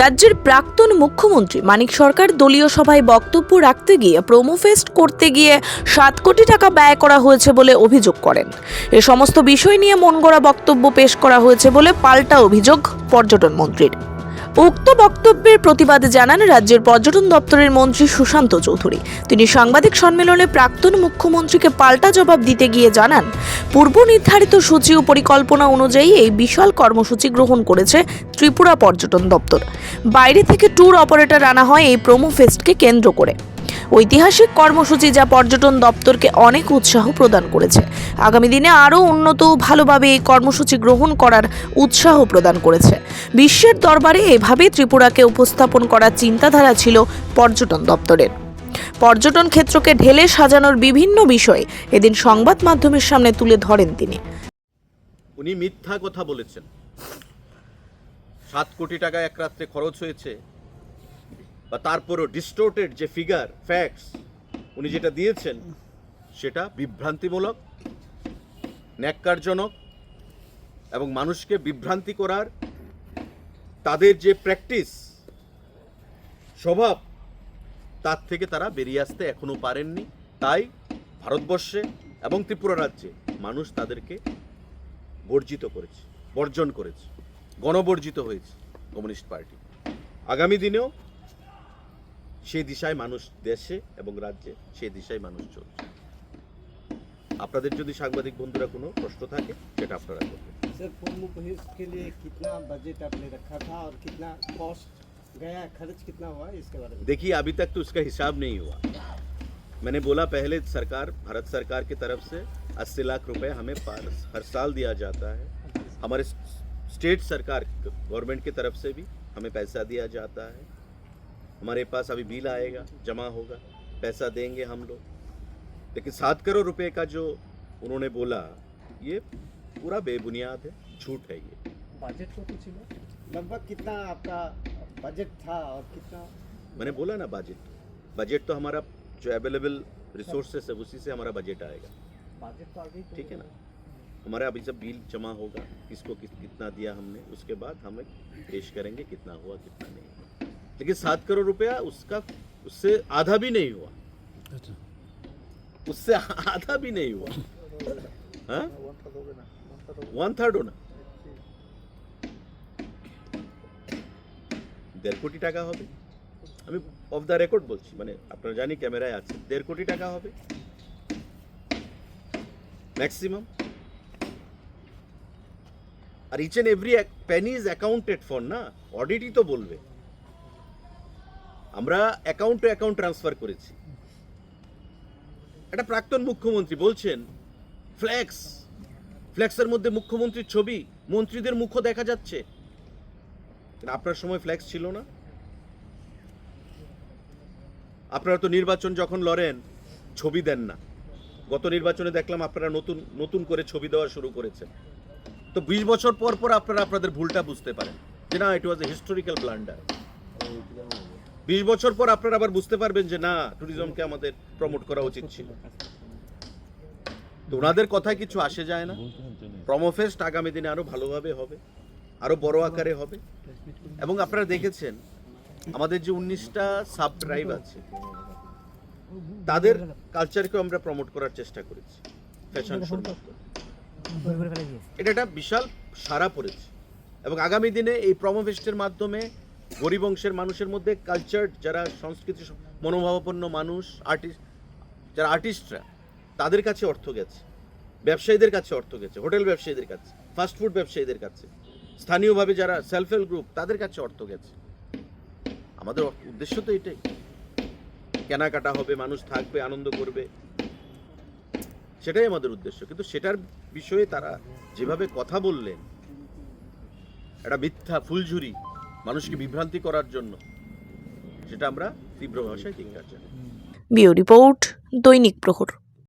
রাজ্যের প্রাক্তন মুখ্যমন্ত্রী মানিক সরকার দলীয় সভায় বক্তব্য রাখতে গিয়ে প্রোমোফেস্ট করতে গিয়ে সাত কোটি টাকা ব্যয় করা হয়েছে বলে অভিযোগ করেন। এ সমস্ত বিষয় নিয়ে মনগড়া বক্তব্য পেশ করা হয়েছে বলে পাল্টা অভিযোগ পর্যটন মন্ত্রীর। উক্ত বক্তব্যের প্রতিবাদে জানান রাজ্যের পর্যটন দপ্তরের মন্ত্রী সুশান্ত চৌধুরী। তিনি সাংবাদিক সম্মেলনে প্রাক্তন মুখ্যমন্ত্রীকে পাল্টা জবাব দিতে গিয়ে জানান, পূর্ব নির্ধারিত সূচি ও পরিকল্পনা অনুযায়ী এই বিশাল কর্মসূচি গ্রহণ করেছে ত্রিপুরা পর্যটন দপ্তর। বাইরে থেকে ট্যুর অপারেটর আনা হয় এই প্রোমো ফেস্টকে কেন্দ্র করে। ঐতিহাসিক কর্মসূচি যা পর্যটন দপ্তরকে অনেক উৎসাহ প্রদান করেছে। আগামী দিনে আরও উন্নত ভালোভাবে এই কর্মসূচি গ্রহণ করার উৎসাহ প্রদান করেছে। বিশ্বের দরবারে এভাবে ত্রিপুরাকে উপস্থাপন করার চিন্তাধারা ছিল পর্যটন দপ্তরের। পর্যটন ক্ষেত্রকে ঢেলে সাজানোর বিভিন্ন বিষয় এদিন সংবাদ মাধ্যমের সামনে তুলে ধরেন তিনি। উনি মিথ্যা কথা বলেছেন। সাত কোটি টাকা এক রাত্রে খরচ হয়েছে। বা তারপরও ডিস্টোর্টেড যে ফিগার ফ্যাক্টস উনি যেটা দিয়েছেন, সেটা বিভ্রান্তিমূলক, ন্যাক্কারজনক এবং মানুষকে বিভ্রান্তি করার তাদের যে প্র্যাকটিস স্বভাব, তার থেকে তারা বেরিয়ে আসতে এখনও পারেননি। তাই ভারতবর্ষে এবং ত্রিপুরা রাজ্যে মানুষ তাদেরকে বর্জিত করেছে, বর্জন করেছে, গণবর্জিত হয়েছে কমিউনিস্ট পার্টি। আগামী দিনেও সেই দিশায় মানুষ দেশে এবং রাজ্যে সেই দিশায় মানুষ চলছে আপনাদের যদি সাংবাদিক বন্ধুরা কোনো প্রশ্ন থাকে সেটা আপনারা করবেন सर प्रमुख हित के लिए कितना बजट आपने रखा था और कितना कॉस्ट गया खर्च कितना हुआ इसके बारे में देखिए अभी तक तो उसका हिसाब नहीं हुआ मैंने बोला पहले सरकार भारत सरकार की तरफ से 80 लाख रुपए हमें पार- हर साल दिया जाता है हमारे स्टेट सरकार गवर्नमेंट की तरफ से भी हमें पैसा दिया जाता है हमारे पास अभी बिल आएगा जमा होगा पैसा देंगे हम लोग। लेकिन सात करोड़ रुपए का जो उन्होंने बोला ये पूरा बेबुनियाद है झूठ है ये। बजट को कुछ लगभग कितना आपका बजट था और कितना? मैंने बोला ना बजट। बजट तो हमारा जो अवेलेबल रिसोर्सेस है उसी से हमारा बजट आएगा। बजट तो अभी ठीक है ना? हमारा अभी जब बिल जमा होगा किसको किस कितना दिया हमने उसके बाद हमें पेश करेंगे कितना हुआ कितना नहीं। हुआ लेकिन सात करोड़ रुपया उसका उससे आधा भी नहीं हुआ उससे आधा भी नहीं हुआ हाँ वन थर्ड होना দেড় কোটি টাকা হবে আমি অফ দ্য রেকর্ড বলছি মানে আপনারা জানি ক্যামেরায় আছে দেড় কোটি টাকা হবে maximum R each and every penny is accounted for না অডিটই তো বলবে আমরা অ্যাকাউন্ট টু অ্যাকাউন্ট ট্রান্সফার করেছি। একটা প্রাক্তন মুখ্যমন্ত্রী বলছেন ফ্ল্যাক্স ফ্ল্যাক্সের মধ্যে মুখ্যমন্ত্রীর ছবি, মন্ত্রীদের মুখও দেখা যাচ্ছে। আপনার সময় ফ্ল্যাক্স ছিল না। আপনারা তো নির্বাচন যখন লড়েন, ছবি দেন না। গত নির্বাচনে দেখলাম আপনারা নতুন নতুন করে ছবি দেওয়া শুরু করেছেন। তো বিশ বছর পর পর আপনারা আপনাদের ভুলটা বুঝতে পারেন। যে না ইট ওয়াজ এ হিস্টোরিক্যাল ব্লান্ডার বিশ বছর পর আপনারা আবার বুঝতে পারবেন যে না ট্যুরিজমকে আমাদের প্রমোট করা উচিত ছিল। তো ওনাদের কথায় কিছু আসে যায় না। প্রমোফেস্ট আগামী দিনে আরও ভালোভাবে হবে, আরও বড় আকারে হবে। এবং আপনারা দেখেছেন, আমাদের যে উনিশটা সাব ট্রাইব আছে, তাদের কালচারকেও আমরা প্রমোট করার চেষ্টা করেছি। ফ্যাশন এটা একটা বিশাল সারা পড়েছে। এবং আগামী দিনে এই প্রমোফেস্টের মাধ্যমে গরিব অংশের মানুষের মধ্যে কালচার যারা সংস্কৃতি মনোভাবাপন্ন মানুষ আর্টিস্ট যারা আর্টিস্টরা তাদের কাছে অর্থ গেছে। ব্যবসায়ীদের কাছে অর্থ গেছে, হোটেল ব্যবসায়ীদের কাছে ফাস্টফুড ব্যবসায়ীদের কাছে, স্থানীয়ভাবে যারা সেলফ হেল্প গ্রুপ তাদের কাছে অর্থ গেছে। আমাদের উদ্দেশ্য তো এটাই। কেনাকাটা হবে, মানুষ থাকবে, আনন্দ করবে। সেটাই আমাদের উদ্দেশ্য। কিন্তু সেটার বিষয়ে তারা যেভাবে কথা বললেন, একটা মিথ্যা, ফুলঝুরি মানুষকে বিভ্রান্তি করার জন্য। সেটা আমরা তীব্র ভাষায় ধিক্কার বিও রিপোর্ট দৈনিক প্রহর।